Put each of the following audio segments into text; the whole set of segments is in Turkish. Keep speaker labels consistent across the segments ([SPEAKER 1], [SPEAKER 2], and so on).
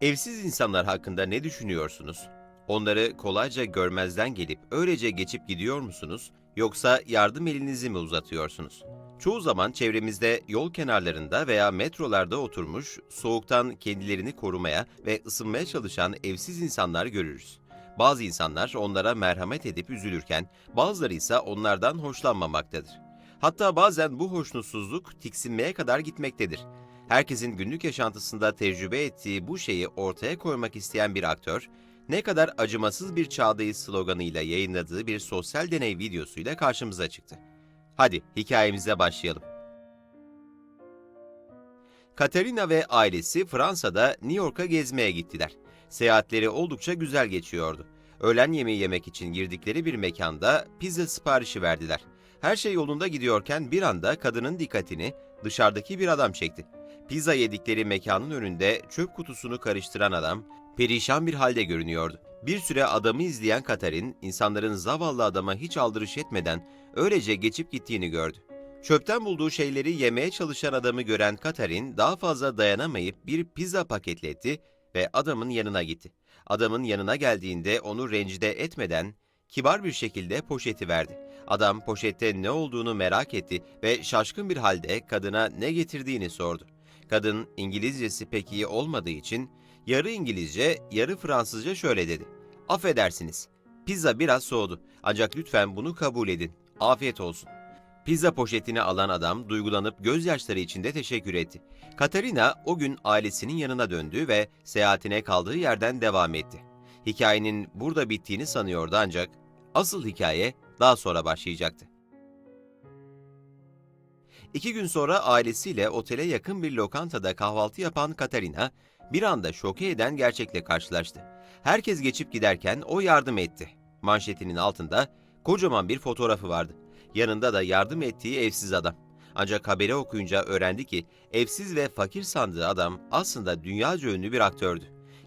[SPEAKER 1] Evsiz insanlar hakkında ne düşünüyorsunuz? Onları kolayca görmezden gelip öylece geçip gidiyor musunuz? Yoksa yardım elinizi mi uzatıyorsunuz? Çoğu zaman çevremizde yol kenarlarında veya metrolarda oturmuş, soğuktan kendilerini korumaya ve ısınmaya çalışan evsiz insanlar görürüz. Bazı insanlar onlara merhamet edip üzülürken, bazıları ise onlardan hoşlanmamaktadır. Hatta bazen bu hoşnutsuzluk tiksinmeye kadar gitmektedir. Herkesin günlük yaşantısında tecrübe ettiği bu şeyi ortaya koymak isteyen bir aktör, ne kadar acımasız bir çağdayız sloganıyla yayınladığı bir sosyal deney videosuyla karşımıza çıktı. Hadi hikayemize başlayalım. Katerina ve ailesi Fransa'da New York'a gezmeye gittiler. Seyahatleri oldukça güzel geçiyordu. Öğlen yemeği yemek için girdikleri bir mekanda pizza siparişi verdiler. Her şey yolunda gidiyorken bir anda kadının dikkatini dışarıdaki bir adam çekti. Pizza yedikleri mekanın önünde çöp kutusunu karıştıran adam perişan bir halde görünüyordu. Bir süre adamı izleyen Katerin, insanların zavallı adama hiç aldırış etmeden öylece geçip gittiğini gördü. Çöpten bulduğu şeyleri yemeye çalışan adamı gören Katerin daha fazla dayanamayıp bir pizza paketletti ve adamın yanına gitti. Adamın yanına geldiğinde onu rencide etmeden kibar bir şekilde poşeti verdi. Adam poşette ne olduğunu merak etti ve şaşkın bir halde kadına ne getirdiğini sordu. Kadın İngilizcesi pek iyi olmadığı için yarı İngilizce, yarı Fransızca şöyle dedi. Affedersiniz, pizza biraz soğudu ancak lütfen bunu kabul edin. Afiyet olsun. Pizza poşetini alan adam duygulanıp gözyaşları içinde teşekkür etti. Katarina o gün ailesinin yanına döndü ve seyahatine kaldığı yerden devam etti. Hikayenin burada bittiğini sanıyordu ancak asıl hikaye daha sonra başlayacaktı. İki gün sonra ailesiyle otele yakın bir lokantada kahvaltı yapan Katarina, bir anda şoke eden gerçekle karşılaştı. Herkes geçip giderken o yardım etti. Manşetinin altında kocaman bir fotoğrafı vardı. Yanında da yardım ettiği evsiz adam. Ancak haberi okuyunca öğrendi ki evsiz ve fakir sandığı adam aslında dünyaca ünlü bir aktördü.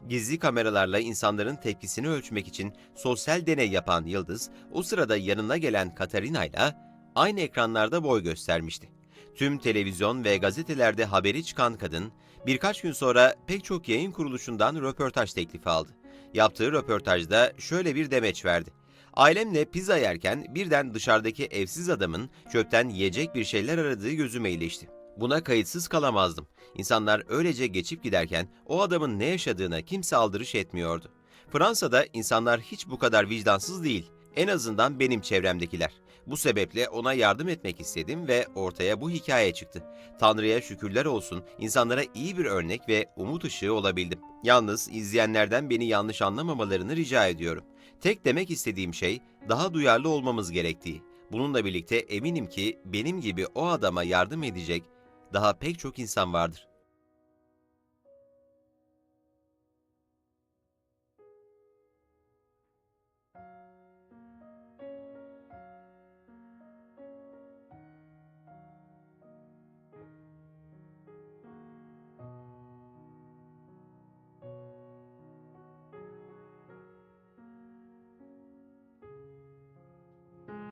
[SPEAKER 1] Gizli kameralarla insanların tepkisini ölçmek için sosyal deney yapan Yıldız, o sırada yanına gelen Katarina ile aynı ekranlarda boy göstermişti. Tüm televizyon ve gazetelerde haberi çıkan kadın, birkaç gün sonra pek çok yayın kuruluşundan röportaj teklifi aldı. Yaptığı röportajda şöyle bir demeç verdi. Ailemle pizza yerken birden dışarıdaki evsiz adamın çöpten yiyecek bir şeyler aradığı gözüme ilişti. Buna kayıtsız kalamazdım. İnsanlar öylece geçip giderken o adamın ne yaşadığına kimse aldırış etmiyordu. Fransa'da insanlar hiç bu kadar vicdansız değil. En azından benim çevremdekiler. Bu sebeple ona yardım etmek istedim ve ortaya bu hikaye çıktı. Tanrı'ya şükürler olsun insanlara iyi bir örnek ve umut ışığı olabildim. Yalnız izleyenlerden beni yanlış anlamamalarını rica ediyorum. Tek demek istediğim şey daha duyarlı olmamız gerektiği. Bununla birlikte eminim ki benim gibi o adama yardım edecek daha pek çok insan vardır.